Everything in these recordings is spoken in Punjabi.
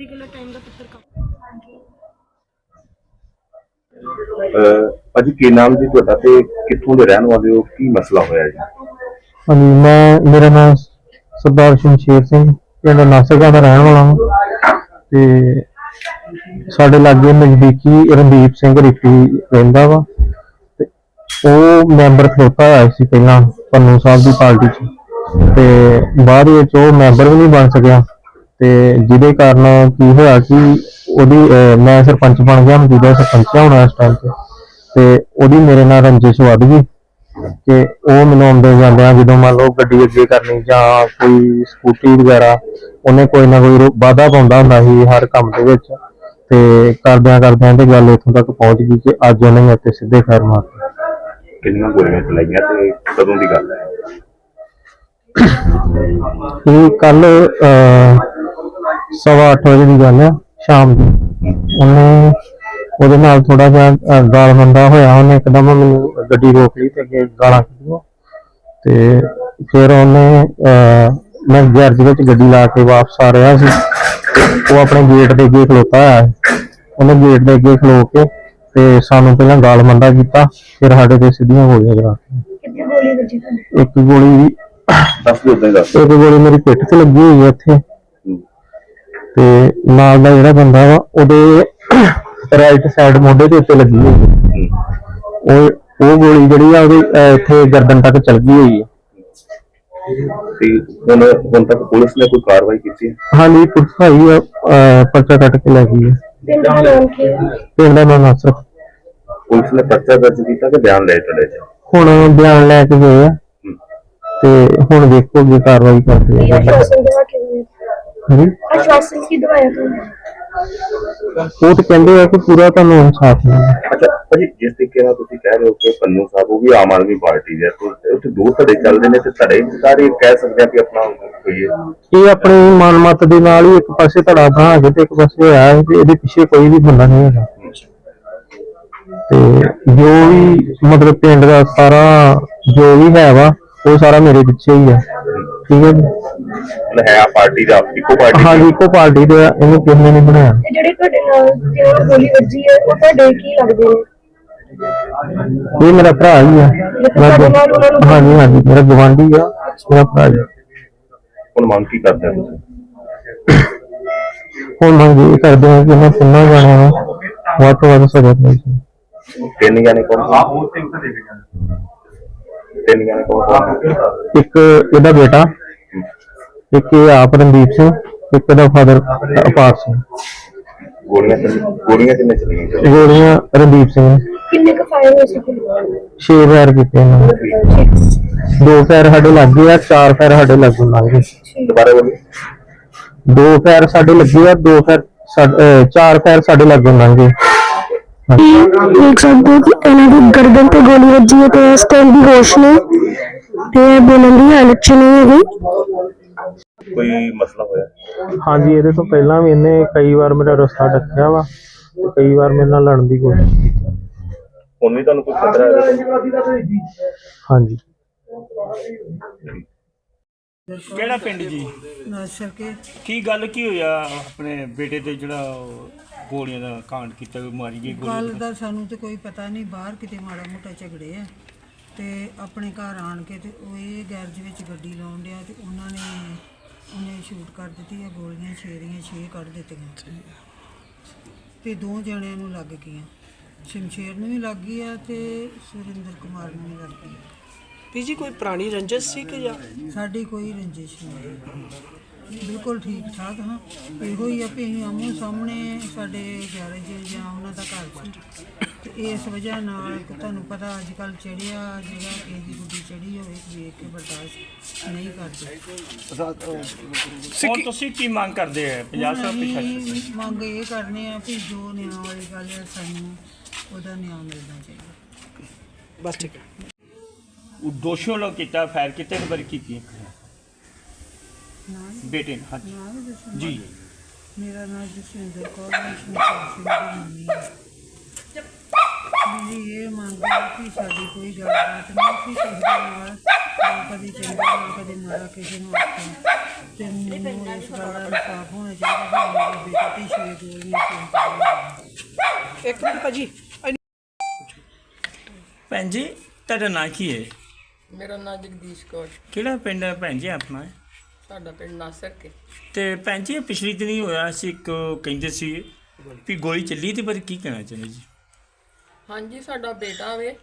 ਚੜ੍ਹਦੀ ਕਲਾ ਟਾਈਮ ਦਾ ਕੰਮ ਕੀ ਨਾਮ ਜੀ ਤੁਹਾਡਾ ਤੇ ਕਿੱਥੋਂ ਦੇ ਰਹਿਣ ਵਾਲੇ ਹੋ? ਕੀ ਮਸਲਾ ਹੋਇਆ ਜੀ? ਹਾਂਜੀ ਮੈਂ ਮੇਰਾ ਨਾਮ ਸਰਦਾਰ ਸ਼ਮਸ਼ੇਰ ਸਿੰਘ ਪਿੰਡ ਨਾਸਰਗਾ ਦਾ ਰਹਿਣ ਵਾਲਾ ਹਾਂ ਤੇ ਸਾਡੇ ਲਾਗੇ ਨਜ਼ਦੀਕੀ ਰਣਦੀਪ ਸਿੰਘ ਰਿੱਪੀ ਰਹਿੰਦਾ ਵਾ। ਤੇ ਉਹ ਮੈਂਬਰ ਖਲੋਤਾ ਹੋਇਆ ਸੀ ਪਹਿਲਾਂ ਪੰਨੂ ਸਾਹਿਬ ਦੀ ਪਾਰਟੀ 'ਚ। ਤੇ ਬਾਅਦ ਵਿੱਚ ਉਹ ਮੈਂਬਰ ਵੀ ਨਹੀਂ ਬਣ ਸਕਿਆ। ਤੇ ਜਿਹਦੇ ਕਾਰਨ ਕੀ ਹੋਇਆ ਕਿ ਉਹਦੀ ਮੈਂ ਸਰਪੰਚ ਬਣ ਗਿਆ ਮੌਜੂਦਾ ਸਰਪੰਚ ਆ ਹੁਣ ਇਸ ਟਾਈਮ ਤੇ। ਤੇ ਉਹਦੀ ਮੇਰੇ ਨਾਲ ਰੰਜਿਸ਼ ਵੱਧ ਗਈ ਕਿ ਉਹ ਮੈਨੂੰ ਆਉਂਦੇ ਜਾਂਦਿਆਂ ਜਦੋਂ ਮੰਨ ਲਓ ਗੱਡੀ ਅੱਗੇ ਕਰਨੀ ਜਾਂ ਕੋਈ ਸਕੂਟੀ ਵਗੈਰਾ ਉਹਨੇ ਕੋਈ ਨਾ ਕੋਈ ਵਾਧਾ ਪਾਉਂਦਾ ਹੁੰਦਾ ਸੀ ਹਰ ਕੰਮ ਦੇ ਵਿੱਚ। ਤੇ ਕਰਦਿਆਂ ਕਰਦਿਆਂ ਤੇ ਗੱਲ ਇੱਥੋਂ ਤੱਕ ਪਹੁੰਚ ਗਈ ਕਿ ਅੱਜ ਉਹਨੇ ਤੇ ਸਿੱਧੇ ਫੈਰ ਮਾਰਤੇ ਕਿੰਨੀਆਂ ਗੋਲੀਆਂ ਚਲਾਈਆਂ ਤੇ ਕਦੋਂ ਦੀ ਗੱਲ ਹੈ? ਇਹ ਕੱਲ ਸਵਾ ਅੱਠ ਵਜੇ ਦੀ ਗੱਲ ਹੈ ਸ਼ਾਮ ਦੀ। ਉਹਨੇ ਉਹਦੇ ਨਾਲ ਥੋੜਾ ਜਿਹਾ ਗਾਲ ਮੰਦਾ ਹੋਇਆ। ਉਹਨੇ ਇੱਕਦਮ ਮੈਨੂੰ ਗੱਡੀ ਰੋਕ ਲਈ ਤੇ ਅੱਗੇ ਗਾਲਾਂ ਕੱਢੀਆਂ। ਤੇ ਫਿਰ ਉਹਨੇ ਮੈਂ ਗੈਰਜ ਵਿੱਚ ਗੱਡੀ ਲਾ ਕੇ ਵਾਪਸ ਆ ਰਿਹਾ ਸੀ। ਉਹ ਆਪਣੇ ਗੇਟ ਦੇ ਅੱਗੇ ਖਲੋਤਾ ਹੋਇਆ ਸੀ। ਉਹਨੇ ਗੇਟ ਦੇ ਅੱਗੇ ਖਲੋ ਕੇ ਤੇ ਸਾਨੂੰ ਪਹਿਲਾਂ ਗਾਲ ਮੰਦਾ ਕੀਤਾ। ਫਿਰ ਸਾਡੇ ਤੇ ਸਿੱਧੀਆਂ ਗੋਲੀਆਂ ਚਲਾ ਕਿੱਥੇ ਗੋਲੀ ਵੱਜੀ ਤੁਹਾਡੇ? ਇੱਕ ਗੋਲੀ ਦੱਸ ਦਿਓ ਹੀ ਦੱਸ ਇੱਕ ਗੋਲੀ ਮੇਰੀ ਪਿੱਠ ਤੇ ਲੱਗੀ ਹੋਈ ਹੈ ਇੱਥੇ। ਹੂੰ। ਤੇ ਨਾਲ ਦਾ ਜਿਹੜਾ ਬੰਦਾ ਵਾ ਉਹਦੇ ਰਾਈਟ ਸਾਈਡ ਮੋਢੇ ਦੇ ਉੱਤੇ ਲੱਗੀ ਹੋਈ ਹੈ। ਉਹ ਉਹ ਗੋਲੀ ਜਿਹੜੀ ਆ ਉਹਦੀ ਇੱਥੇ ਗਰਦਨ ਤੱਕ ਚਲ ਗਈ ਹੋਈ ਹੈ। ਤੇ ਹੁਣ ਹੁਣ ਤੱਕ ਪੁਲਿਸ ਨੇ ਕੋਈ ਕਾਰਵਾਈ ਕੀਤੀ ਹੈ? ਹਾਂਜੀ ਪੁਲਿਸ ਆਈ ਆ ਅਹ, ਪਰਚਾ ਕੱਟ ਕੇ ਲੈ ਗਈ ਹੈ। ਪਿੰਡ ਦਾ ਨਾਮ ਕੀ ਨਾਸਰ ਪੁਲਿਸ ਨੇ ਪਰਚਾ ਦਰਜ ਕੀਤਾ ਕਿ ਬਿਆਨ ਲਏ ਤੁਹਾਡੇ ਚ ਹੁਣ ਬਿਆਨ ਲੈ ਕੇ ਗਏ ਆ। ਤੇ ਹੁਣ ਦੇਖੋ ਅੱਗੇ ਕਾਰਵਾਈ ਕਰਦੇ ਕੀ ਆ ਕੇ ਆਸ਼ਵਾਸਨ ਕੀ ਦਵਾਇਆ ਤੁਹਾਨੂੰ ਉਹ ਤੇ ਕਹਿੰਦੇ ਆ ਕਿ ਪੂਰਾ ਤੁਹਾਨੂੰ ਇਨਸਾਫ ਮਿਲੇਗਾ ਅੱਛਾ ਭਾਜੀ ਜਿਸ ਤਰੀਕੇ ਨਾਲ ਤੁਸੀਂ ਕਹਿ ਰਹੇ ਹੋ ਕਿ ਪੰਨੂ ਸਾਹਿਬ ਉਹ ਵੀ ਆਮ ਆਦਮੀ ਪਾਰਟੀ ਦੇ ਆ, ਤੇ ਉੱਥੇ ਦੋ ਧੜੇ ਚੱਲਦੇ ਨੇ ਤੇ ਧੜੇ ਸਾਰੇ ਕਹਿ ਸਕਦੇ ਆ ਕਿ ਆਪਣਾ ਕੋਈ ਹੈ। ਇਹ ਆਪਣੀ ਮਨਮਤ ਦੇ ਨਾਲ ਹੀ ਇੱਕ ਪਾਸੇ ਧੜਾ ਬਣਾ ਕੇ ਤੇ ਇੱਕ ਪਾਸੇ ਹੋਇਆ ਹੈ ਤੇ ਇਹਦੇ ਪਿੱਛੇ ਕੋਈ ਵੀ ਬੰਦਾ ਨਹੀਂ ਹੈਗਾ। ਤੇ ਜੋ ਵੀ ਮਤਲਬ ਪਿੰਡ ਦਾ ਸਾਰਾ ਜੋ ਵੀ ਹੈ ਵਾ ਉਹ ਸਾਰਾ ਮੇਰੇ ਪਿੱਛੇ ਹੀ ਹੈ ਠੀਕ ਹੈ ਜੀ? ਹੈ ਆ ਪਾਰਟੀ ਦਾ ਇੱਕੋ ਪਾਰਟੀ ਹਾਂਜੀ ਇੱਕੋ ਪਾਰਟੀ ਦੇ ਆ, ਇਹਨੂੰ ਕਿਸੇ ਨੇ ਨਹੀਂ ਬਣਾਇਆ? ਤੇ ਜਿਹੜੇ ਤੁਹਾਡੇ ਨਾਲ ਜਿਹਨਾਂ ਨੂੰ ਗੋਲੀ ਵੱਜੀ ਹੈ ਉਹ ਤੁਹਾਡੇ ਕੀ ਲੱਗਦੇ ਨੇ? ਇਹ ਮੇਰਾ ਭਰਾ ਹੀ ਆ। ਮੈਂ ਤੁਹਾਡੇ ਨਾਲ ਉਹਨਾਂ ਨੂੰ ਹਾਂਜੀ ਹਾਂਜੀ ਮੇਰਾ ਗਵਾਂਢੀ ਆ ਮੇਰਾ ਭਰਾ ਜੀ ਹੁਣ ਮੰਗ ਕੀ ਕਰਦੇ ਹੋ ਤੁਸੀਂ? ਹੁਣ ਮੰਗ ਇਹ ਕਰਦੇ ਹਾਂ ਕਿ ਇਹਨਾਂ ਤਿੰਨਾਂ ਜਾਣਿਆਂ ਨੂੰ ਵੱਧ ਤੋਂ ਵੱਧ ਸਜ਼ਾ ਮਿਲੇ ਤਿੰਨ ਜਾਣੇ ਕੌਣ ਕੌਣ ਤਿੰਨ ਜਾਣੇ ਕੌਣ ਕੌਣ ਇੱਕ ਇਹਦਾ ਬੇਟਾ ਇੱਕ ਇਹ ਆਪ ਰਣਦੀਪ ਸਿੰਘ ਇੱਕ ਇਹਦਾ ਫਾਦਰ ਅਪਾਰ ਸਿੰਘ ਗੋਲੀਆਂ ਚੱਲ- ਗੋਲੀਆਂ ਕਿੰਨੇ ਚੱਲੀਆਂ ਜੀ? ਗੋਲੀਆਂ ਰਣਦੀਪ ਸਿੰਘ ਨੇ ਕਿੰਨੇ ਕੁ ਫਾਇਰ ਹੋਏ ਸੀ ਛੇ ਫਾਇਰ ਕੀਤੇ ਇਹਨਾਂ ਨੇ ਦੋ ਫਾਇਰ ਸਾਡੇ ਲੱਗੇ ਆ ਚਾਰ ਫਾਇਰ ਸਾਡੇ ਲੱਗਣ ਲੱਗ ਗਏ ਦੁਬਾਰਾ ਬੋਲੀ ਦੋ ਫਾਇਰ ਸਾਡੇ ਲੱਗੇ ਆ ਦੋ ਫਾਇਰ ਸਾਡੇ- ਅਹ ਚਾਰ ਫਾਇਰ ਸਾਡੇ ਲੱਗਣ ਲੱਗ ਗਏ ਹਾਂਜੀ। ਦੇਖ ਸਕਦੇ ਹੋ ਕਿ ਇਹਨਾਂ ਦੀ ਗਰਦਨ ਤੇ ਗੋਲੀ ਵੱਜੀ ਹੈ ਤੇ ਇਸ ਟਾਈਮ ਦੀ ਹੋਸ਼ ਨੇ ਤੇ ਇਹ ਬੋਲਣ ਦੀ ਹਾਲਤ ਚ ਨਹੀਂ ਹੈਗੀ ਕੋਈ ਮਸਲਾ ਹੋਇਆ? ਹਾਂਜੀ ਇਹਦੇ ਤੋਂ ਪਹਿਲਾਂ ਵੀ ਇਹਨੇ ਕਈ ਵਾਰ ਮੇਰਾ ਰਸਤਾ ਡੱਕਿਆ ਵਾ ਤੇ ਕਈ ਵਾਰ ਮੇਰੇ ਨਾਲ ਲੜਨ ਦੀ ਕੋਸ਼ਿਸ਼ ਕੀਤੀ। ਹੁਣ ਵੀ ਤੁਹਾਨੂੰ ਕੋਈ ਖਤਰਾ ਹੈ ਹਾਂਜੀ। ਕਿਹੜਾ ਪਿੰਡ ਜੀ? ਨਸਰ ਕੇ। ਕੀ ਗੱਲ ਕੀ ਹੋਇਆ ਆਪਣੇ ਬੇਟੇ ਤੇ ਜਿਹੜਾ ਗੋਲੀਆਂ ਦਾ ਕਾਂਡ ਕੀਤਾ ਵੀ ਮਾਰੀ ਗਈ ਗੱਲ? ਗੋਲੀ ਦਾ ਸਾਨੂੰ ਤੇ ਕੋਈ ਪਤਾ ਨਹੀਂ ਬਾਹਰ ਕਿਤੇ ਮਾੜਾ ਮੋਟਾ ਝਗੜੇ ਆ। ਤੇ ਆਪਣੇ ਘਰ ਆਣ ਕੇ ਤੇ ਉਹ ਇਹ ਗੈਰਜ ਵਿੱਚ ਗੱਡੀ ਲਾਉਣ ਡਿਆ ਤੇ ਉਹਨਾਂ ਨੇ ਉਹਨੇ ਸ਼ੂਟ ਕਰ ਦਿੱਤੀ ਆ ਗੋਲੀਆਂ ਛੇ ਦੀਆਂ ਛੇ ਕੱਢ ਦਿੱਤੀਆਂ। ਤੇ ਦੋ ਜਣਿਆਂ ਨੂੰ ਲੱਗ ਗਈਆਂ। ਸ਼ਮਸ਼ੇਰ ਨੂੰ ਵੀ ਲੱਗ ਗਈ ਆ ਤੇ ਸੁਰਿੰਦਰ ਕੁਮਾਰ ਨੂੰ ਵੀ ਲੱਗ ਗਈ ਵੀ ਜੀ ਕੋਈ ਪੁਰਾਣੀ ਰੰਜਿਸ਼ ਸੀ ਕਿ ਜਾਂ? ਸਾਡੀ ਕੋਈ ਰੰਜਿਸ਼ ਨਹੀਂ। ਬਿਲਕੁਲ ਠੀਕ ਠਾਕ ਹਾਂ। ਇਹੋ ਹੀ ਆ ਵੀ ਅਸੀਂ ਆਮੋ ਸਾਹਮਣੇ ਸਾਡੇ ਗੈਰੇਜ ਜਾਂ ਉਹਨਾਂ ਦਾ ਘਰ ਸੀ। ਤੇ ਇਸ ਵਜ੍ਹਾ ਨਾਲ ਤੁਹਾਨੂੰ ਪਤਾ ਅੱਜ ਕੱਲ ਚੜਿਆ ਜਿਹੜਾ ਕਿਸੇ ਦੀ ਗੁੱਡੀ ਚੜੀ ਹੋਵੇ ਵੇਖ ਕੇ ਬਰਦਾਸ਼ਤ ਨਹੀਂ ਕਰਦੇ। ਹੁਣ ਤੁਸੀਂ ਕੀ ਮੰਗ ਕਰਦੇ ਆ? 50 ਸਾਲ ਪਿਛਾ ਅਸੀਂ ਮੰਗ ਇਹ ਕਰਨੇ ਆ ਵੀ ਜੋ ਨਿਆਂ ਵਾਲੀ ਗੱਲ ਹੈ ਸਾਨੂੰ ਉਹਦਾ ਨਿਆਂ ਮਿਲਣਾ ਚਾਹੀਦਾ। ਬਸ ਠੀਕ ਹੈ। ਉਹ ਦੋਸ਼ੀਆਂ ਲੋਕ ਕੀਤਾ ਫਾਇਰ ਕਿਤੇ ਵਾਰੀ ਕੀਤੀ ਬੇਟੇ ਨੇ ਹਾਂਜੀ। ਨਾਮ ਜੀ। ਮੇਰਾ ਨਾਮ ਜਸਵਿੰਦਰ ਕੌਰ ਹੈ ਸ਼ਮਸ਼ੇਰ ਸਿੰਘ ਦੀ ਮੰਮੀ ਹਾਂ। ਮੇਰੀ ਇਹ ਮੰਗ ਹੈ ਕਿ ਸਾਡੀ ਕੋਈ ਗੱਲਬਾਤ ਨਹੀਂ ਸੀ ਕਿਸੇ ਦੇ ਨਾਲ ਨਾ ਕਦੇ ਚੰਗਾ ਨਾ ਕਦੇ ਮਾੜਾ ਕਿਸੇ ਨੂੰ ਆਖਿਆ ਤੇ ਮੈਨੂੰ ਇਸ ਗੱਲ ਦਾ ਇਨਸਾਫ ਹੋਣਾ ਚਾਹੀਦਾ ਕਿ ਮੇਰੇ ਬੇਟੇ ਗੋਲੀਆਂ ਕਿਉਂ ਚੱਲੀਆਂ ਇੱਕ ਮਿੰਟ ਭਾਜੀ ਭੈਣ ਜੀ ਤੁਹਾਡਾ ਨਾਂ ਕੀ ਹੈ? ਮੇਰਾ ਨਾਮ ਜਗਦੀਸ਼ ਕੌਰ। ਕਿਹੜਾ ਪਿੰਡ ਹੈ ਭੈਣ ਜੀ ਆਪਣਾ? ਸਾਡਾ ਪਿੰਡ ਨਾਸਰ ਕੇ। ਤੇ ਭੈਣ ਜੀ ਇਹ ਪਿਛਲੀ ਦਿਨੀ ਹੋਇਆ ਸੀ ਇੱਕ ਕਹਿੰਦੇ ਸੀ ਵੀ ਗੋਲੀ ਚੱਲੀ ਤੇ ਪਰ ਕੀ ਕਹਿਣਾ ਚਾਹੁੰਦੇ ਜੀ? ਹਾਂਜੀ ਸਾਡਾ ਬੇਟਾ ਵੇ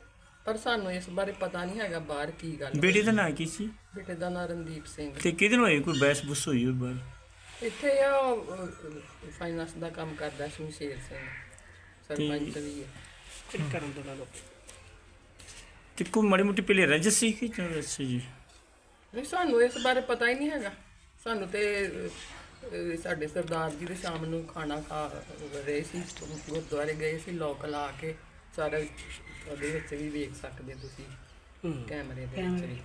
ਪਰ ਸਾਨੂੰ ਇਸ ਬਾਰੇ ਪਤਾ ਨਹੀਂ ਹੈਗਾ ਬਾਹਰ ਕੀ ਗੱਲ ਬੇਟੇ ਦਾ ਨਾਂ ਕੀ ਸੀ? ਬੇਟੇ ਦਾ ਨਾਮ ਰਣਦੀਪ ਸਿੰਘ। ਤੇ ਕਿਹਦੇ ਨਾਲ ਹੋਈ ਕੋਈ ਬਹਿਸ ਬੁਸ ਹੋਈ ਉਹ ਬਾਰੇ? ਇੱਥੇ ਆ ਫਾਈਨਾਂਸ ਦਾ ਕੰਮ ਕਰਦਾ ਸ਼ਮਸ਼ੇਰ ਸਿੰਘ ਸਰਪੰਚ ਵੀ ਹੈ ਕਰਨ ਦੋ ਨਾਲ। ਤੇ ਕੋਈ ਮਾੜੀ ਮੋਟੀ ਪਹਿਲੇ ਰੰਜਿਸ਼ ਸੀ ਕਿ ਵੈਸੇ ਜੀ? ਨਹੀਂ ਸਾਨੂੰ ਇਸ ਬਾਰੇ ਪਤਾ ਹੀ ਨਹੀਂ ਹੈਗਾ। ਸਾਨੂੰ ਤੇ ਅਹ, ਸਾਡੇ ਸਰਦਾਰ ਜੀ ਦੇ ਸ਼ਾਮ ਨੂੰ ਖਾਣਾ ਖਾ ਰਹੇ ਸੀ ਗੁਰਦੁਆਰੇ ਗਏ ਸੀ ਲੋਕ ਲਾ ਕੇ ਸਾਰਾ ਉਹਦੇ ਵਿੱਚ ਵੀ ਵੇਖ ਸਕਦੇ ਤੁਸੀਂ ਕੈਮਰੇ ਦੇ ਵਿੱਚ ਵੀ।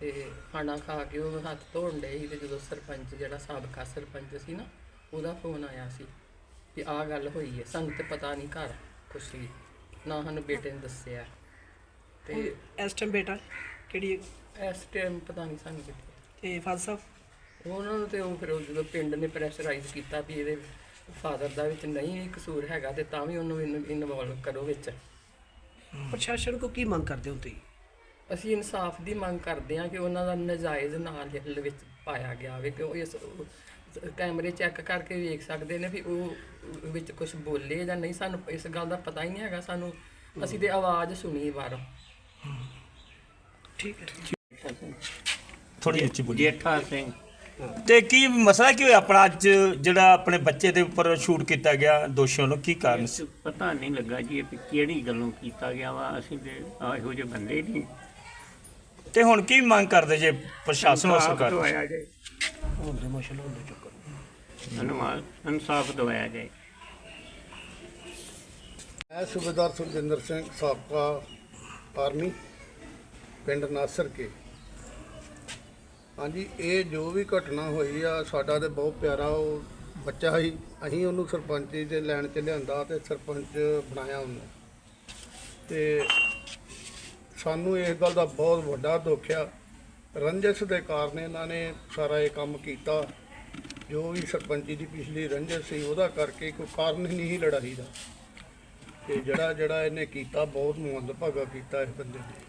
ਤੇ ਖਾਣਾ ਖਾ ਕੇ ਉਹ ਹੱਥ ਧੋਣ ਡਏ ਸੀ ਤੇ ਜਦੋਂ ਸਰਪੰਚ ਜਿਹੜਾ ਸਾਬਕਾ ਸਰਪੰਚ ਸੀ ਨਾ ਉਹਦਾ ਫੋਨ ਆਇਆ ਸੀ ਕਿ ਆਹ ਗੱਲ ਹੋਈ ਹੈ ਸਾਨੂੰ ਤੇ ਪਤਾ ਨਹੀਂ ਘਰ ਕੁਛ ਵੀ ਨਾ ਸਾਨੂੰ ਬੇਟੇ ਨੇ ਦੱਸਿਆ। ਤੇ ਇਸ ਟਾਈਮ ਬੇਟਾ ਕਿਹੜੀ ਇਸ ਟਾਈਮ ਪਤਾ ਨਹੀਂ ਸਾਨੂੰ ਕਿੱਥੇ। ਤੇ ਫਾਦਰ ਸਾਹਿਬ? ਉਹਨਾਂ ਨੂੰ ਤੇ ਉਹ ਫਿਰ ਉਹ ਜਦੋਂ ਪਿੰਡ ਨੇ ਪ੍ਰੈਸ਼ਰਾਈਜ਼ ਕੀਤਾ ਵੀ ਇਹਦੇ ਫਾਦਰ ਦਾ ਵਿੱਚ ਨਹੀਂ ਵੀ ਕਸੂਰ ਹੈਗਾ ਤੇ ਤਾਂ ਵੀ ਉਹਨੂੰ ਇਨਵੋਲਵ ਕਰੋ ਵਿੱਚ। ਪ੍ਰਸ਼ਾਸਨ ਕੋ ਕੀ ਮੰਗ ਕਰਦੇ ਹੋ ਤੁਸੀਂ? ਅਸੀਂ ਇਨਸਾਫ ਦੀ ਮੰਗ ਕਰਦੇ ਹਾਂ ਕਿ ਉਹਨਾਂ ਦਾ ਨਜਾਇਜ਼ ਨਾਲ ਜੇਲ੍ਹ ਵਿੱਚ ਪਾਇਆ ਗਿਆ ਹੋਵੇ ਕਿ ਉਹ ਇਸ ਕੈਮਰੇ ਚੈੱਕ ਕਰਕੇ ਵੇਖ ਸਕਦੇ ਨੇ ਵੀ ਉਹ ਵਿੱਚ ਕੁਝ ਬੋਲੇ ਜਾਂ ਨਹੀਂ। ਸਾਨੂੰ ਇਸ ਗੱਲ ਦਾ ਪਤਾ ਹੀ ਨਹੀਂ ਹੈਗਾ ਸਾਨੂੰ। ਅਸੀਂ ਤੇ ਆਵਾਜ਼ ਸੁਣੀ ਬਾਹਰੋਂ ਠੀਕ ਹੈ। ਥੋੜੀ ਉੱਚੀ ਬੋਲੀ। ਜੇਠਾ ਸਿੰਘ। ਤੇ ਕੀ ਮਸਲਾ ਕੀ ਹੋਇਆ ਆਪਣਾ ਅੱਜ ਜਿਹੜਾ ਆਪਣੇ ਬੱਚੇ ਦੇ ਉੱਪਰ ਸ਼ੂਟ ਕੀਤਾ ਗਿਆ ਦੋਸ਼ੀਆਂ ਨੂੰ ਕੀ ਕਾਰਨ ਸੀ? ਪਤਾ ਨਹੀਂ ਲੱਗਾ ਜੀ ਇਹ ਕਿਹੜੀ ਗੱਲੋਂ ਕੀਤਾ ਗਿਆ ਵਾ ਅਸੀਂ ਤੇ ਇਹੋ ਜਿਹੇ ਬੰਦੇ ਨਹੀਂ। ਤੇ ਹੁਣ ਕੀ ਮੰਗ ਕਰਦੇ ਜੇ ਪ੍ਰਸ਼ਾਸਨ ਔਰ ਸਰਕਾਰ ਤੋਂ? ਦਵਾਇਆ ਜਾਏ। ਹੁਣ ਦੇ ਮੋਸ਼ਨ ਹੋਣ ਦੇ ਚੱਕਰ ਧੰਨਵਾਦ ਇਨਸਾਫ ਦਵਾਇਆ ਜਾਏ। ਮੈਂ ਸੂਬੇਦਾਰ ਸੁਖਜਿੰਦਰ ਸਿੰਘ ਸਾਬਕਾ ਆਰਮੀ। ਪਿੰਡ ਨਾਸਰ ਕੇ। ਹਾਂਜੀ, ਇਹ ਜੋ ਵੀ ਘਟਨਾ ਹੋਈ ਆ, ਸਾਡਾ ਤੇ ਬਹੁਤ ਪਿਆਰਾ ਉਹ ਬੱਚਾ ਸੀ। ਅਸੀਂ ਉਹਨੂੰ ਸਰਪੰਚੀ ਦੇ ਲੈਣ ਚ ਲਿਆਂਦਾ ਤੇ ਸਰਪੰਚ ਬਣਾਇਆ ਉਹਨੂੰ। ਤੇ ਸਾਨੂੰ ਇਸ ਗੱਲ ਦਾ ਬਹੁਤ ਵੱਡਾ ਦੁੱਖ ਆ। ਰੰਜਸ ਦੇ ਕਾਰਨ ਇਹਨਾਂ ਨੇ ਸਾਰਾ ਇਹ ਕੰਮ ਕੀਤਾ। ਜੋ ਵੀ ਸਰਪੰਚੀ ਦੀ ਪਿਛਲੀ ਰੰਜਸ ਸੀ, ਉਹਦਾ ਕਰਕੇ ਕੋਈ ਕਾਰਨ ਹੀ ਨਹੀਂ ਸੀ ਲੜਾਈ ਦਾ। ਤੇ ਜਿਹੜਾ ਜਿਹੜਾ ਇਹਨੇ ਕੀਤਾ, ਬਹੁਤ ਮੰਦਭਾਗਾ ਕੀਤਾ ਇਸ ਬੰਦੇ ਨੇ।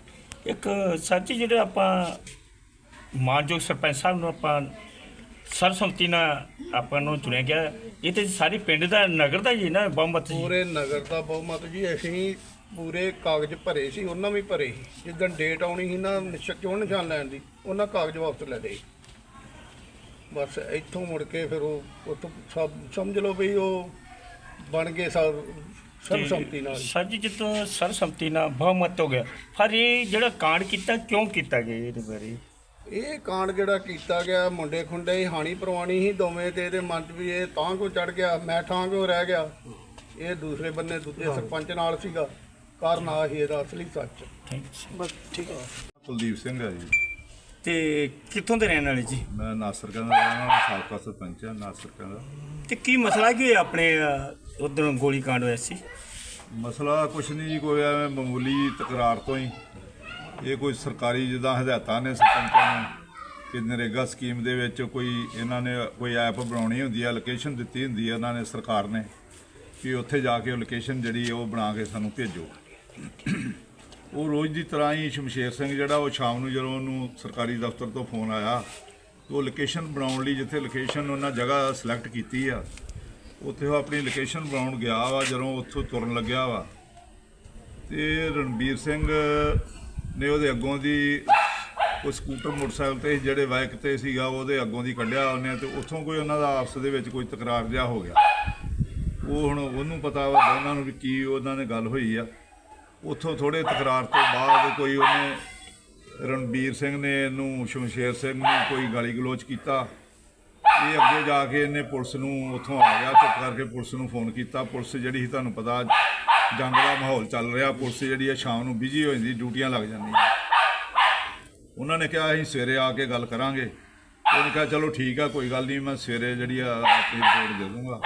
ਇੱਕ ਸੱਚ ਜਿਹੜਾ ਆਪਾਂ ਮਾਨਯੋਗ ਸਰਪੰਚ ਸਾਹਿਬ ਨੂੰ ਆਪਾਂ ਸਰਸੰਤੀ ਨਾਲ ਆਪਾਂ ਨੂੰ ਚੁਣਿਆ ਗਿਆ, ਇਹ ਤੇ ਸਾਰੇ ਪਿੰਡ ਦਾ, ਨਗਰ ਦਾ ਹੀ ਨਾ, ਬਹੁਮਤ ਜੀ। ਪੂਰੇ ਨਗਰ ਦਾ ਬਹੁਮਤ ਜੀ, ਅਸੀਂ ਪੂਰੇ ਕਾਗਜ਼ ਭਰੇ ਸੀ, ਉਹਨਾਂ ਵੀ ਭਰੇ ਸੀ। ਜਿੱਦਣ ਡੇਟ ਆਉਣੀ ਸੀ ਨਾ, ਨਿਸ਼- ਚੋਣ ਨਿਸ਼ਾਨ ਲੈਣ ਦੀ? ਉਹਨਾਂ ਕਾਗਜ਼ ਵਾਪਸ ਲੈ ਲਏ। ਬਸ ਇੱਥੋਂ ਮੁੜ ਕੇ ਫਿਰ ਉਹ ਉੱਥੋਂ ਸਭ ਸਮਝ ਲਓ ਵੀ ਉਹ ਬਣ ਗਏ ਸਭ ਸਰਬਸੰਮਤੀ ਨਾਲ। ਹੀ। ਸੱਚ ਜਿੱਤੋਂ ਸਰਸੰਮਤੀ ਨਾਲ ਬਹੁਮਤ ਹੋ ਗਿਆ ਪਰ ਇਹ ਜਿਹੜਾ ਕਾਂਡ ਕੀਤਾ ਕਿਉਂ ਕੀਤਾ ਗਿਆ ਇਹਦੇ ਬਾਰੇ? ਇਹ ਕਾਂਡ ਜਿਹੜਾ ਕੀਤਾ ਗਿਆ ਮੁੰਡੇ ਖੁੰਡੇ ਹੀ ਹਾਣੀ ਪ੍ਰਵਾਣੀ ਹੀ ਦੋਵੇਂ ਤੇ ਇਹਦੇ ਮਨ 'ਚ ਵੀ ਇਹ ਤਾਂ ਕੋ ਚੜ ਗਿਆ ਮੈਂ ਠਾਂ ਕਿਉਂ ਰਹਿ ਗਿਆ? ਇਹ ਦੂਸਰੇ ਬੰਨੇ ਦੂਜੇ ਸਰਪੰਚ ਨਾਲ ਸੀਗਾ। ਕਾਰਨ ਆ ਹੀ ਇਹਦਾ ਅਸਲੀ ਸੱਚ। ਥੈਂਕ ਬਸ ਠੀਕ ਹੈ। ਕੁਲਦੀਪ ਸਿੰਘ ਹੈ ਜੀ। ਤੇ ਕਿੱਥੋਂ ਦੇ ਰਹਿਣ ਵਾਲੇ ਜੀ? ਮੈਂ ਨਾਸਰ ਕਹਿੰਦਾ ਰਹਿਣ ਵਾਲਾ ਸਾਬਕਾ ਸਰਪੰਚ ਹਾਂ ਨਾਸਰ ਕਹਿੰਦਾ ਤੇ ਕੀ ਮਸਲਾ ਕੀ ਆਪਣੇ ਉਧਰ ਗੋਲੀ ਕਾਂਡ ਹੋਇਆ ਸੀ। ਮਸਲਾ ਕੁਛ ਨਹੀਂ ਜੀ, ਕੋਈ ਐਵੇਂ ਮਾਮੂਲੀ ਤਕਰਾਰ ਤੋਂ ਹੀ। ਇਹ ਕੋਈ ਸਰਕਾਰੀ ਜਿੱਦਾਂ ਹਦਾਇਤਾਂ ਨੇ ਸਰਪੰਚਾਂ ਨੂੰ ਕਿ ਨਰੇਗਾ ਸਕੀਮ ਦੇ ਵਿੱਚ ਕੋਈ ਇਹਨਾਂ ਨੇ ਕੋਈ ਐਪ ਬਣਾਉਣੀ ਹੁੰਦੀ ਹੈ ਲੋਕੇਸ਼ਨ ਦਿੱਤੀ ਹੁੰਦੀ ਹੈ ਇਹਨਾਂ ਨੇ ਸਰਕਾਰ ਨੇ ਕਿ ਉੱਥੇ ਜਾ ਕੇ ਲੋਕੇਸ਼ਨ ਜਿਹੜੀ ਉਹ ਬਣਾ ਕੇ ਸਾਨੂੰ ਭੇਜੋ। ਉਹ ਰੋਜ਼ ਦੀ ਤਰ੍ਹਾਂ ਹੀ ਸ਼ਮਸ਼ੇਰ ਸਿੰਘ ਜਿਹੜਾ ਉਹ ਸ਼ਾਮ ਨੂੰ ਜਦੋਂ ਉਹਨੂੰ ਸਰਕਾਰੀ ਦਫ਼ਤਰ ਤੋਂ ਫੋਨ ਆਇਆ, ਉਹ ਲੋਕੇਸ਼ਨ ਬਣਾਉਣ ਲਈ ਜਿੱਥੇ ਲੋਕੇਸ਼ਨ ਉਹਨਾਂ ਜਗ੍ਹਾ ਸਿਲੈਕਟ ਕੀਤੀ ਆ ਉੱਥੇ ਉਹ ਆਪਣੀ ਲੋਕੇਸ਼ਨ ਬਣਾਉਣ ਗਿਆ ਵਾ, ਜਦੋਂ ਉੱਥੋਂ ਤੁਰਨ ਲੱਗਿਆ ਵਾ। ਤੇ ਰਣਬੀਰ ਸਿੰਘ ਨੇ ਉਹਦੇ ਅੱਗੋਂ ਦੀ ਉਹ ਸਕੂਟਰ, ਮੋਟਰਸਾਈਕਲ ਤੇ ਜਿਹੜੇ ਬਾਈਕ ਤੇ ਸੀਗਾ, ਉਹਦੇ ਅੱਗੋਂ ਦੀ ਕੱਢਿਆ ਉਹਨੇ ਤੇ ਉੱਥੋਂ ਕੋਈ ਉਹਨਾਂ ਦਾ ਆਪਸ ਦੇ ਵਿੱਚ ਕੋਈ ਤਕਰਾਰ ਜਿਹਾ ਹੋ ਗਿਆ। ਉਹ ਹੁਣ ਉਹਨੂੰ ਪਤਾ ਵਾ ਦੋਨਾਂ ਨੂੰ ਵੀ ਕੀ ਉਹਨਾਂ ਨੇ ਗੱਲ ਹੋਈ ਆ। ਉੱਥੋਂ ਥੋੜੇ ਤਕਰਾਰ ਤੋਂ ਬਾਅਦ ਕੋਈ ਉਹਨੇ ਰਣਬੀਰ ਸਿੰਘ ਨੇ, ਇਹਨੂੰ ਸ਼ਮਸ਼ੇਰ ਸਿੰਘ ਨੂੰ ਕੋਈ ਗਾਲੀ ਗਲੋਚ ਕੀਤਾ। ਇਹ ਅੱਗੇ ਜਾ ਕੇ ਇਹਨੇ ਪੁਲਿਸ ਨੂੰ ਉੱਥੋਂ ਆ ਗਿਆ, ਚੁੱਪ ਕਰਕੇ ਪੁਲਿਸ ਨੂੰ ਫੋਨ ਕੀਤਾ। ਪੁਲਿਸ ਜਿਹੜੀ ਸੀ, ਤੁਹਾਨੂੰ ਪਤਾ, ਜੰਗ ਦਾ ਮਾਹੌਲ ਚੱਲ ਰਿਹਾ। ਪੁਲਿਸ ਜਿਹੜੀ ਹੈ, ਸ਼ਾਮ ਨੂੰ ਬਿਜ਼ੀ ਹੋ ਜਾਂਦੀ, ਡਿਊਟੀਆਂ ਲੱਗ ਜਾਂਦੀਆਂ। ਉਹਨਾਂ ਨੇ ਕਿਹਾ, ਅਸੀਂ ਸਵੇਰੇ ਆ ਕੇ ਗੱਲ ਕਰਾਂਗੇ। ਉਹਨੇ ਕਿਹਾ, ਚਲੋ ਠੀਕ ਆ, ਕੋਈ ਗੱਲ ਨਹੀਂ, ਮੈਂ ਸਵੇਰੇ ਜਿਹੜੀ ਆ, ਆਪਣੀ ਰਿਪੋਰਟ ਦੇ ਦੂੰਗਾ।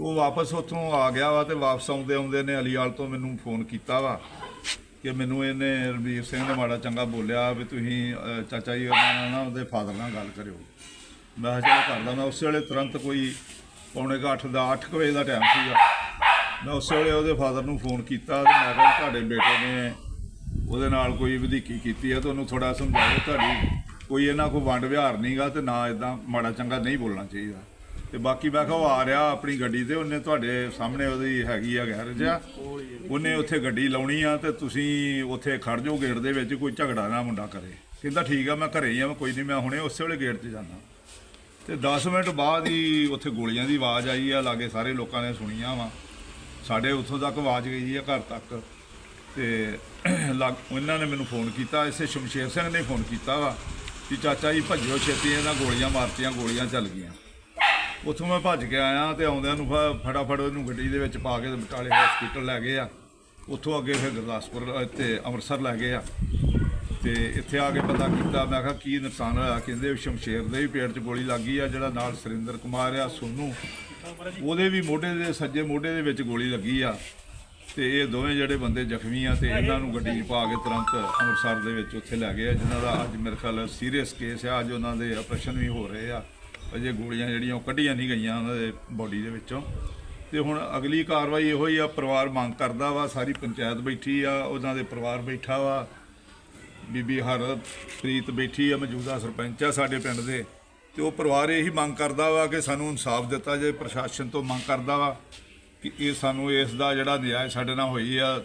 ਉਹ ਵਾਪਸ ਉੱਥੋਂ ਆ ਗਿਆ ਵਾ ਤੇ ਵਾਪਸ ਆਉਂਦੇ ਆਉਂਦੇ ਨੇ ਅਲੀਵਾਲ ਤੋਂ ਮੈਨੂੰ ਫੋਨ ਕੀਤਾ ਵਾ ਕਿ ਮੈਨੂੰ ਇਹਨੇ ਰਣਬੀਰ ਸਿੰਘ ਨੇ ਮਾੜਾ ਚੰਗਾ ਬੋਲਿਆ ਵੀ ਤੁਸੀਂ ਚਾਚਾ ਜੀ ਉਹਨਾਂ ਨਾਲ ਨਾ ਉਹਦੇ ਫਾਦਰ ਨਾਲ ਗੱਲ ਕਰਿਓ। ਮੈਂ ਕਿਹਾ ਚਲੋ ਕਰਦਾ ਮੈਂ ਉਸੇ ਵੇਲੇ ਤੁਰੰਤ ਕੋਈ ਪੌਣੇ ਕੁ ਅੱਠ ਦਾ 8 ਵਜੇ ਦਾ ਟਾਈਮ ਸੀਗਾ। ਮੈਂ ਉਸੇ ਵੇਲੇ ਉਹਦੇ ਫਾਦਰ ਨੂੰ ਫੋਨ ਕੀਤਾ ਤੇ ਮੈਂ ਕਿਹਾ ਤੁਹਾਡੇ ਬੇਟੇ ਨੇ ਉਹਦੇ ਨਾਲ ਕੋਈ ਵਧੀਕੀ ਕੀਤੀ ਹੈ ਤਾਂ ਉਹਨੂੰ ਥੋੜਾ ਸਮਝਾਓ, ਤੁਹਾਡੀ ਕੋਈ ਇਹਨਾਂ ਕੋ ਵੰਡ ਵਿਹਾਰ ਨਹੀਂਗਾ ਤੇ ਨਾ ਇਦਾਂ ਮਾੜਾ ਚੰਗਾ ਨਹੀਂ ਬੋਲਣਾ ਚਾਹੀਦਾ। ਤੇ ਬਾਕੀ ਮੈਂ ਕਿਹਾ ਉਹ ਆ ਰਿਹਾ ਆਪਣੀ ਗੱਡੀ ਤੇ, ਉਹਨੇ ਤੁਹਾਡੇ ਸਾਹਮਣੇ ਉਹਦੀ ਹੈਗੀ ਆ ਗੈਰੇਜ ਆ। ਉਹਨੇ ਉੱਥੇ ਗੱਡੀ ਲਾਉਣੀ ਆ ਤੇ ਤੁਸੀਂ ਉੱਥੇ ਖੜ ਜਾਓ, ਗੇਟ ਦੇ ਵਿੱਚ ਕੋਈ ਝਗੜਾ ਨਾ ਮੁੰਡਾ ਕਰੇ। ਕਹਿੰਦਾ ਠੀਕ ਆ, ਮੈਂ ਘਰੇ ਹੀ ਆ ਕੋਈ ਨਹੀਂ, ਮੈਂ ਹੁਣੇ ਉਸੇ ਵੇਲੇ ਗੇਟ 'ਚ ਜਾਂਦਾ। ਤੇ 10 ਮਿੰਟ ਬਾਅਦ ਹੀ ਉੱਥੇ ਗੋਲੀਆਂ ਦੀ ਆਵਾਜ਼ ਆਈ ਆ ਲਾਗੇ ਸਾਰੇ ਲੋਕਾਂ ਨੇ ਸੁਣੀਆਂ ਵਾ। ਸਾਡੇ ਉੱਥੋਂ ਤੱਕ ਆਵਾਜ਼ ਗਈ ਆ ਘਰ ਤੱਕ। ਤੇ ਲੱਗ- ਉਹਨਾਂ ਨੇ ਮੈਨੂੰ ਫੋਨ ਕੀਤਾ ਇਸੇ ਸ਼ਮਸ਼ੇਰ ਸਿੰਘ ਨੇ ਫੋਨ ਕੀਤਾ ਵਾ ਕਿ ਚਾਚਾ ਜੀ ਭੱਜੋ ਛੇਤੀ ਇਹਨਾਂ ਗੋਲੀਆਂ ਮਾਰਤੀਆਂ ਗੋਲੀਆਂ ਚੱਲ ਗਈਆਂ। ਉੱਥੋਂ ਮੈਂ ਭੱਜ ਕੇ ਆਇਆ ਤੇ ਆਉਂਦਿਆਂ ਨੂੰ ਫਟਾਫਟ ਉਹਨੂੰ ਗੱਡੀ ਦੇ ਵਿੱਚ ਪਾ ਕੇ ਬਟਾਲੇ ਹਸਪੀਟਲ ਲੈ ਗਏ ਆ। ਉੱਥੋਂ ਅੱਗੇ ਫਿਰ ਗੁਰਦਾਸਪੁਰ ਅ, ਤੇ ਅੰਮ੍ਰਿਤਸਰ ਲੈ ਗਏ ਆ। ਤੇ ਇੱਥੇ ਆ ਕੇ ਪਤਾ ਕੀਤਾ, ਮੈਂ ਕਿਹਾ ਕੀ ਨੁਕਸਾਨ ਹੋਇਆ? ਕਹਿੰਦੇ ਵੀ ਸ਼ਮਸ਼ੇਰ ਦੇ ਵੀ ਪੇਟ 'ਚ ਗੋਲੀ ਲੱਗੀ ਆ, ਜਿਹੜਾ ਨਾਲ ਸੁਰਿੰਦਰ ਕੁਮਾਰ ਆ, ਸੋਨੂੰ। ਉਹਦੇ ਵੀ ਮੋਢੇ ਦੇ, ਸੱਜੇ ਮੋਢੇ ਦੇ ਵਿੱਚ ਗੋਲੀ ਲੱਗੀ ਆ। ਤੇ ਇਹ ਦੋਵੇਂ ਜਿਹੜੇ ਬੰਦੇ ਜ਼ਖਮੀ ਆ ਤੇ ਇਹਨਾਂ ਨੂੰ ਗੱਡੀ 'ਚ ਪਾ ਕੇ ਤੁਰੰਤ ਅੰਮ੍ਰਿਤਸਰ ਦੇ ਵਿੱਚ ਉੱਥੇ ਲੈ ਗਏ ਆ, ਜਿਨ੍ਹਾਂ ਦਾ ਅੱਜ ਮੇਰੇ ਖਿਆਲ ਸੀਰੀਅਸ ਕੇਸ ਆ। ਅੱਜ ਉਹਨਾਂ ਦੇ ਆਪਰੇਸ਼ਨ ਵੀ ਹੋ ਰਹੇ ਆ। ਅਜੇ ਗੋਲੀਆਂ ਜਿਹੜੀਆਂ ਉਹ ਕੱਢੀਆਂ ਨਹੀਂ ਗਈਆਂ ਉਹਨਾਂ ਦੇ ਬੋਡੀ ਦੇ ਵਿੱਚੋਂ। ਤੇ ਹੁਣ ਅਗਲੀ ਕਾਰਵਾਈ ਇਹੋ ਹੀ ਆ, ਪਰਿਵਾਰ ਮੰਗ ਕਰਦਾ ਵਾ, ਸਾਰੀ ਪੰਚਾਇਤ ਬੈਠੀ ਆ, ਉਹਨਾਂ ਦੇ ਪਰਿਵਾਰ ਬੈਠਾ ਵਾ। ਬੀਬੀ ਹਰਪ੍ਰੀਤ ਬੈਠੀ ਆ, ਮੌਜੂਦਾ ਸਰਪੰਚ ਆ ਸਾਡੇ ਪਿੰਡ ਦੇ। ਤੇ ਉਹ ਪਰਿਵਾਰ ਇਹੀ ਮੰਗ ਕਰਦਾ ਵਾ ਕਿ ਸਾਨੂੰ ਇਨਸਾਫ ਦਿੱਤਾ ਜਾਏ, ਪ੍ਰਸ਼ਾਸਨ ਤੋਂ ਮੰਗ ਕਰਦਾ ਵਾ ਕਿ ਇਹ ਸਾਨੂੰ ਇਸ ਦਾ ਜਿਹੜਾ ਨਿਆਂ ਸਾਡੇ ਨਾਲ ਹੋਈ ਆ।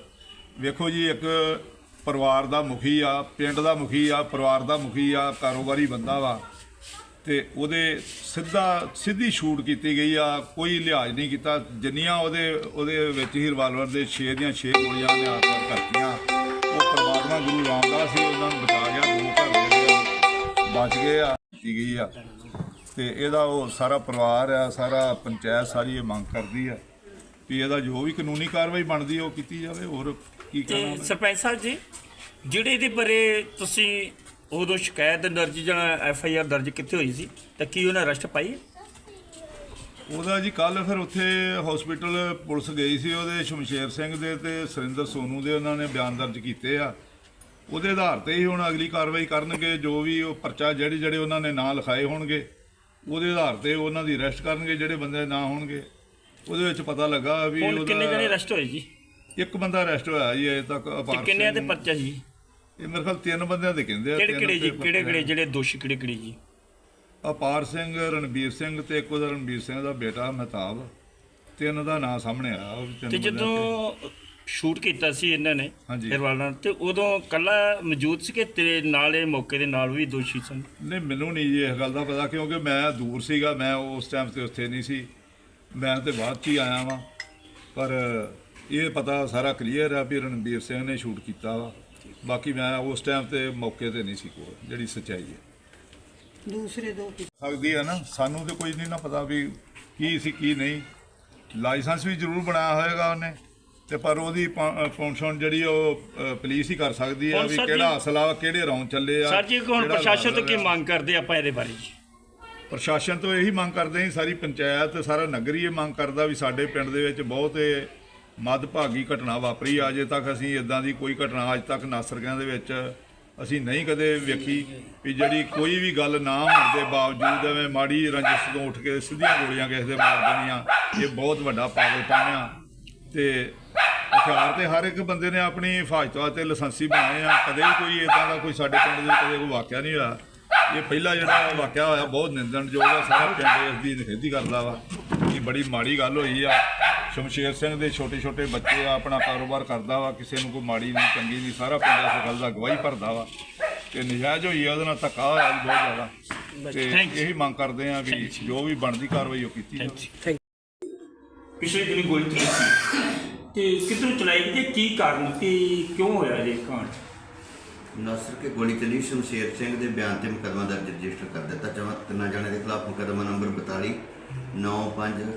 ਵੇਖੋ ਜੀ, ਇੱਕ ਪਰਿਵਾਰ ਦਾ ਮੁਖੀ ਆ, ਪਿੰਡ ਦਾ ਮੁਖੀ ਆ, ਪਰਿਵਾਰ ਦਾ ਮੁਖੀ ਆ, ਕਾਰੋਬਾਰੀ ਬੰਦਾ ਵਾ। ਤੇ ਉਹਦੇ ਸਿੱਧਾ, ਸਿੱਧੀ ਸ਼ੂਟ ਕੀਤੀ ਗਈ ਆ, ਕੋਈ ਲਿਹਾਜ਼ ਨਹੀਂ ਕੀਤਾ। ਜਿੰਨੀਆਂ ਉਹਦੇ ਉਹਦੇ ਵਿੱਚ ਹੀ ਰਿਵਾਲਵਰ ਦੇ 6 ਦੀਆਂ 6 ਗੋਲੀਆਂ ਨੇ ਆਤਮ ਕਰਤੀਆਂ। ਪਰਮਾਤਮਾ ਗੁਰੂ ਰਾਮਦਾਸ ਸੀ ਉਹਨਾਂ ਨੂੰ ਬਚਾ ਗਿਆ ਗੁਰੂ ਘਰ ਦੇ ਜਿਹੜੇ ਬਚ ਗਏ ਆ ਕੀਤੀ ਗਈ ਆ ਤੇ ਇਹਦਾ ਉਹ ਸਾਰਾ ਪਰਿਵਾਰ ਆ ਸਾਰਾ ਪੰਚਾਇਤ ਸਾਰੀ ਇਹ ਮੰਗ ਕਰਦੀ ਆ ਵੀ ਇਹਦਾ ਜੋ ਵੀ ਕਾਨੂੰਨੀ ਕਾਰਵਾਈ ਬਣਦੀ ਉਹ ਕੀਤੀ ਜਾਵੇ ਹੋਰ ਕੀ ਮੈਂ? ਸਰਪੰਚ ਸਾਹਿਬ ਜੀ ਜਿਹੜੇ ਇਹਦੇ ਬਾਰੇ ਤੁਸੀਂ ਉਦੋਂ ਸ਼ਿਕਾਇਤ ਦਰਜ ਜਾਂ ਐਫ ਆਈ ਆਰ ਦਰਜ ਕਿੱਥੇ ਹੋਈ ਸੀ ਤਾਂ ਕੀ ਉਹਨਾਂ ਅਰੈਸਟ ਪਾਈ? ਉਹਦਾ ਜੀ ਕੱਲ ਫਿਰ ਉੱਥੇ ਹਸਪੀਟਲ ਪੁਲਿਸ ਗਈ ਸੀ ਉਹਦੇ ਸ਼ਮਸ਼ੇਰ ਸਿੰਘ ਦੇ ਤੇ ਸੁਰਿੰਦਰ ਸੋਨੂ ਦੇ ਉਹਨਾਂ ਨੇ ਬਿਆਨ ਦਰਜ ਕੀਤੇ ਆ। ਉਹਦੇ ਆਧਾਰ ਤੇ ਹੀ ਹੁਣ ਅਗਲੀ ਕਾਰਵਾਈ ਕਰਨਗੇ ਜੋ ਵੀ ਉਹ ਪਰਚਾ ਜਿਹੜੇ ਜਿਹੜੇ ਉਹਨਾਂ ਨੇ ਨਾਂ ਲਿਖਾਏ ਹੋਣਗੇ ਉਹਦੇ ਆਧਾਰ ਤੇ ਉਹਨਾਂ ਦੀ ਅਰੈਸਟ ਕਰਨਗੇ ਜਿਹੜੇ ਬੰਦੇ ਨਾਂ ਹੋਣਗੇ। ਉਹਦੇ ਵਿੱਚ ਪਤਾ ਲੱਗਾ ਵੀ ਹੁਣ ਕਿੰਨੇ ਜਣੇ ਅਰੈਸਟ ਹੋਏ ਜੀ? ਇੱਕ ਬੰਦਾ ਅਰੈਸਟ ਹੋਇਆ ਜੀ ਅਜੇ ਤੱਕ ਤੇ ਅਪਾਰ ਕਿੰਨਿਆਂ ਦੇ। ਪਰਚਾ ਜੀ? ਇਹ ਮੇਰੇ ਖਿਆਲ ਤਿੰਨ ਬੰਦਿਆਂ ਦੇ ਕਹਿੰਦੇ ਆ ਕਿਹੜੇ ਕਿਹੜੇ ਜੀ? ਤੇ ਕਿਹੜੇ ਕਿਹੜੇ ਪਰਚੇ। ਜਿਹੜੇ ਦੋਸ਼ੀ ਕਿਹੜੇ ਕਿਹੜੇ ਜੀ? ਅਪਾਰ ਸਿੰਘ ਰਣਬੀਰ ਸਿੰਘ ਤੇ ਇੱਕ ਉਹਦਾ ਰਣਬੀਰ ਸਿੰਘ ਦਾ ਬੇਟਾ ਮਹਿਤਾਬ। ਤਿੰਨ ਦਾ ਨਾਂ ਸਾਹਮਣੇ ਆਇਆ ਉਹ ਤਿੰਨ ਤੇ ਬੰਦਿਆਂ ਜਦੋਂ ਸ਼ੂਟ ਕੀਤਾ ਸੀ ਇਹਨਾਂ ਨੇ ਹਾਂਜੀ। ਹਰਵਾਲ ਨਾਲ ਤੇ ਉਦੋਂ ਕੱਲਾ ਮੌਜੂਦ ਸੀ ਕਿ ਤੇਰੇ ਨਾਲ ਇਹ ਮੌਕੇ ਦੇ ਨਾਲ ਵੀ ਦੋਸ਼ੀ ਸਨ? ਨਹੀਂ ਮੈਨੂੰ ਨਹੀਂ ਜੀ ਇਸ ਗੱਲ ਦਾ ਪਤਾ ਕਿਉਂਕਿ ਮੈਂ ਦੂਰ ਸੀਗਾ ਮੈਂ ਉਸ ਟਾਈਮ ਤੇ ਉੱਥੇ ਨਹੀਂ ਸੀ। ਮੈਂ ਤੇ ਬਾਅਦ ਚ ਹੀ ਆਇਆ ਵਾਂ। ਪਰ ਇਹ ਪਤਾ ਸਾਰਾ ਕਲੀਅਰ ਆ ਵੀ ਰਣਬੀਰ ਸਿੰਘ ਨੇ ਸ਼ੂਟ ਕੀਤਾ ਵਾ। ਬਾਕੀ ਮੈਂ ਉਸ ਟਾਈਮ ਤੇ ਮੌਕੇ ਤੇ ਨਹੀਂ ਸੀ ਕੋਲ ਜਿਹੜੀ ਸੱਚਾਈ ਹੈ। ਦੂਸਰੇ ਦੋ ਸਕਦੀ ਹੈ ਨਾ ਸਾਨੂੰ ਤੇ ਕੋਈ ਨਹੀਂ ਨਾ ਪਤਾ ਵੀ ਕੀ ਸੀ ਕੀ ਨਹੀਂ। ਲਾਇਸੈਂਸ ਵੀ ਜ਼ਰੂਰ ਬਣਾਇਆ ਹੋਏਗਾ ਉਹਨੇ ਤੇ ਪਰ ਉਹਦੀ ਫੰਕਸ਼ਨ ਜਿਹੜੀ ਉਹ ਪੁਲਿਸ ਹੀ ਕਰ ਸਕਦੀ ਹੈ ਵੀ ਜੀ- ਕਿਹੜਾ ਅਸਲਾ ਕਿਹੜੇ ਰੌਂ ਚੱਲੇ ਆ ਸਰ ਜੀ ਹੁਣ ਕਿਹੜਾ ਪ੍ਰਸ਼ਾਸਨ ਤੋਂ ਕੀ ਆ। ਮੰਗ ਕਰਦੇ ਆਪਾਂ ਇਹਦੇ ਬਾਰੇ ਜੀ? ਪ੍ਰਸ਼ਾਸਨ ਤੋਂ ਇਹੀ ਮੰਗ ਕਰਦੇ ਹਾਂ ਸਾਰੀ ਪੰਚਾਇਤ ਤੇ ਸਾਰਾ ਨਗਰ ਹੀ ਇਹ ਮੰਗ ਕਰਦਾ ਵੀ ਸਾਡੇ ਪਿੰਡ ਦੇ ਵਿੱਚ ਬਹੁਤ ਮੱਦਭਾਗੀ ਘਟਨਾ ਵਾਪਰੀ ਆ। ਅਜੇ ਤੱਕ ਅਸੀਂ ਇਦਾਂ ਦੀ ਕੋਈ ਘਟਨਾ ਅੱਜ ਤੱਕ ਨਾਸਰਗਾਂ ਦੇ ਵਿੱਚ ਅਸੀਂ ਨਹੀਂ ਕਦੇ ਵੇਖੀ ਵੀ ਜਿਹੜੀ ਕੋਈ ਵੀ ਗੱਲ ਨਾ ਹੋਣ ਦੇ ਬਾਵਜੂਦ ਐਵੇਂ ਮਾੜੀ ਰੰਜਿਸ਼ ਤੋਂ ਉੱਠ ਕੇ ਸਿੱਧੀਆਂ ਗੋਲੀਆਂ ਕਿਸੇ ਦੇ ਮਾਰ ਦੇਣੀਆਂ ਇਹ ਬਹੁਤ ਵੱਡਾ ਪਾਗਲਪਨ ਆ। ਤੇ ਹਥਿਆਰ ਤੇ ਹਰ ਇੱਕ ਬੰਦੇ ਨੇ ਆਪਣੀ ਹਿਫਾਜ਼ਤ ਵਾਸਤੇ ਲਾਇਸੈਂਸੀ ਬਣਾਏ ਆ। ਕਦੇ ਵੀ ਕੋਈ ਇਦਾਂ ਦਾ ਕੋਈ ਸਾਡੇ ਪਿੰਡ ਦੇ ਵਿੱਚ ਕਦੇ ਕੋਈ ਵਾਕਿਆ ਨਹੀਂ ਹੋਇਆ। ਇਹ ਪਹਿਲਾ ਜਿਹੜਾ ਵਾਕਿਆ ਹੋਇਆ ਬਹੁਤ ਨਿੰਦਣਯੋਗ ਆ, ਸਾਰਾ ਪਿੰਡ ਇਸ ਦੀ ਨਿਖੇਧੀ ਕਰਦਾ ਵਾ ਇਹ ਬੜੀ ਮਾੜੀ ਗੱਲ ਹੋਈ ਆ। ਸ਼ਮਸ਼ੇਰ ਸਿੰਘ ਦੇ ਛੋਟੇ ਛੋਟੇ ਬੱਚੇ ਆ ਆਪਣਾ ਕਾਰੋਬਾਰ ਕਰਦਾ ਵਾ ਕਿਸੇ ਨੂੰ ਕੋਈ ਮਾੜੀ ਨਹੀਂ ਚੰਗੀ ਨਹੀਂ ਸਾਰਾ ਪਿੰਡ ਇਸ ਗੱਲ ਦਾ ਗਵਾਹੀ ਭਰਦਾ ਵਾ। ਤੇ ਨਜਾਇਜ਼ ਹੋਈ ਆ ਉਹਦੇ ਨਾਲ ਧੱਕਾ ਹੋਇਆ ਜੀ ਬਹੁਤ ਜ਼ਿਆਦਾ। ਤੇ. ਇਹੀ ਮੰਗ ਕਰਦੇ ਆ ਵੀ ਜੋ ਵੀ ਬਣਦੀ ਕਾਰਵਾਈ ਉਹ ਕੀਤੀ ਜਾਵੇ। ਪਿਛਲੇ ਦਿਨੀ ਗੋਲੀ ਚੱਲੀ ਸੀ। ਤੇ ਕਿੱਧਰੋਂ ਚਲਾਈ ਗਈ ਤੇ ਕੀ ਕਾਰਨ ਕੀ ਕਿਉਂ ਹੋਇਆ ਇਹ ਕਾਂਡ ਨਸਰ ਕੇ ਗੋਲੀ ਚੱਲੀ ਸ਼ਮਸ਼ੇਰ ਸਿੰਘ ਦੇ ਬਿਆਨ ਤੇ ਮੁਕੱਦਮਾ ਦਰਜ ਰਜਿਸਟਰ ਕਰ ਦਿੱਤਾ। ਚਵਾਂ ਤਿੰਨਾਂ ਜਣਿਆਂ ਦੇ ਖਿਲਾਫ ਮੁਕੱਦਮਾ ਨੰਬਰ 42 95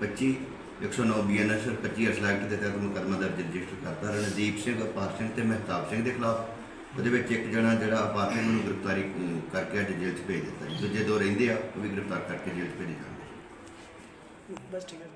25 109 ਬੀਐਨਐਸ 25 ਅਸਲ ਐਕਟ ਦੇ ਤਹਿਤ ਮੁਕੱਦਮਾ ਦਰਜ ਰਜਿਸਟਰ ਕਰਤਾ ਰਣਦੀਪ ਸਿੰਘ, ਅਪਾਰ ਸਿੰਘ ਤੇ ਮਹਿਤਾਬ ਸਿੰਘ ਦੇ ਖਿਲਾਫ ਉਹਦੇ ਵਿੱਚ ਇੱਕ ਜਣਾ ਜਿਹੜਾ ਅਪਾਰ ਸਿੰਘ ਨੂੰ ਗ੍ਰਿਫਤਾਰੀ ਕਰਕੇ ਅੱਜ ਜੇਲ੍ਹ 'ਚ ਭੇਜ ਦਿੱਤਾ ਜੀ। ਦੂਜੇ ਦੋ ਰਹਿੰਦੇ ਆ, ਉਹ ਵੀ ਗ੍ਰਿਫਤਾਰ ਕਰਕੇ ਜੇਲ੍ਹ 'ਚ ਭੇਜੇ ਜਾਣਗੇ ਬਸ ਠੀਕ ਹੈ